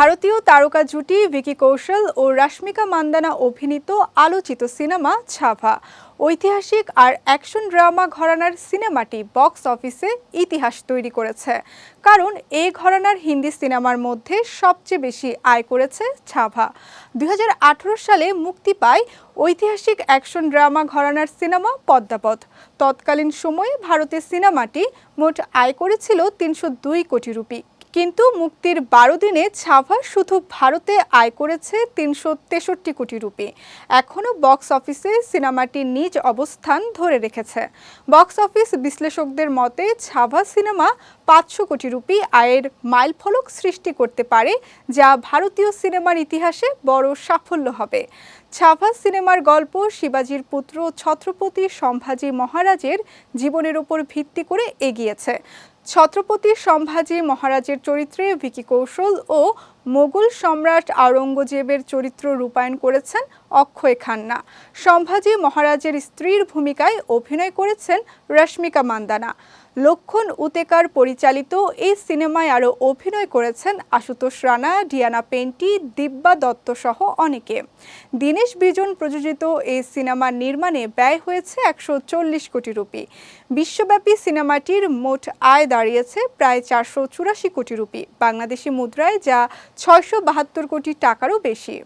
ভারতীয় তারকা জুটি ভিকি কৌশল ও রাশ্মিকা মান্দানা অভিনীত আলোচিত সিনেমা ছাভা। ঐতিহাসিক আর অ্যাকশন ড্রামা ঘরানার সিনেমাটি বক্স অফিসে ইতিহাস তৈরি করেছে। কারণ এই ঘরানার হিন্দি সিনেমার মধ্যে সবচেয়ে বেশি আয় করেছে ছাভা। দুই হাজার আঠারো সালে মুক্তি পায় ঐতিহাসিক অ্যাকশন ড্রামা ঘরানার সিনেমা পদ্মাপথ তৎকালীন সময়ে ভারতের সিনেমাটি মোট আয় করেছিল তিনশো দুই কোটি রুপি। কিন্তু মুক্তির বারো দিনে ছাভা শুধু ভারতে আয় করেছে তিনশো তেষট্টি কোটি রুপি। এখনও বক্স অফিসে সিনেমাটি নিজ অবস্থান ধরে রেখেছে। বক্স অফিস বিশ্লেষকদের মতে, ছাভা সিনেমা পাঁচশো কোটি রুপি আয়ের মাইলফলক সৃষ্টি করতে পারে, যা ভারতীয় সিনেমার ইতিহাসে বড় সাফল্য হবে। ছাভা সিনেমার গল্প শিবাজির পুত্র ছত্রপতি সম্ভাজি মহারাজের জীবনের উপর ভিত্তি করে এগিয়েছে। ছত্রপতি সম্ভাজি মহারাজের চরিত্রে ভিকি কৌশল ও মোগল সম্রাট আওরঙ্গজেবের চরিত্র রূপায়ণ করেছেন অক্ষয় খান্না। সম্ভাজি মহারাজের স্ত্রীর ভূমিকায় অভিনয় করেছেন রশ্মিকা মান্দানা। লক্ষণ উতেকার পরিচালিত এই সিনেমায় আরও অভিনয় করেছেন আশুতোষ রানা, ডিয়ানা পেন্টি, দিব্যা দত্ত সহ অনেকে। দীনেশ বিজন প্রযোজিত এই সিনেমার নির্মাণে ব্যয় হয়েছে একশো চল্লিশ কোটি রুপি। বিশ্বব্যাপী সিনেমাটির মোট আয় দাঁড়িয়েছে প্রায় চারশো চুরাশি কোটি রুপি। বাংলাদেশি মুদ্রায় যা ছয়শো বাহাত্তর কোটি টাকারও বেশি।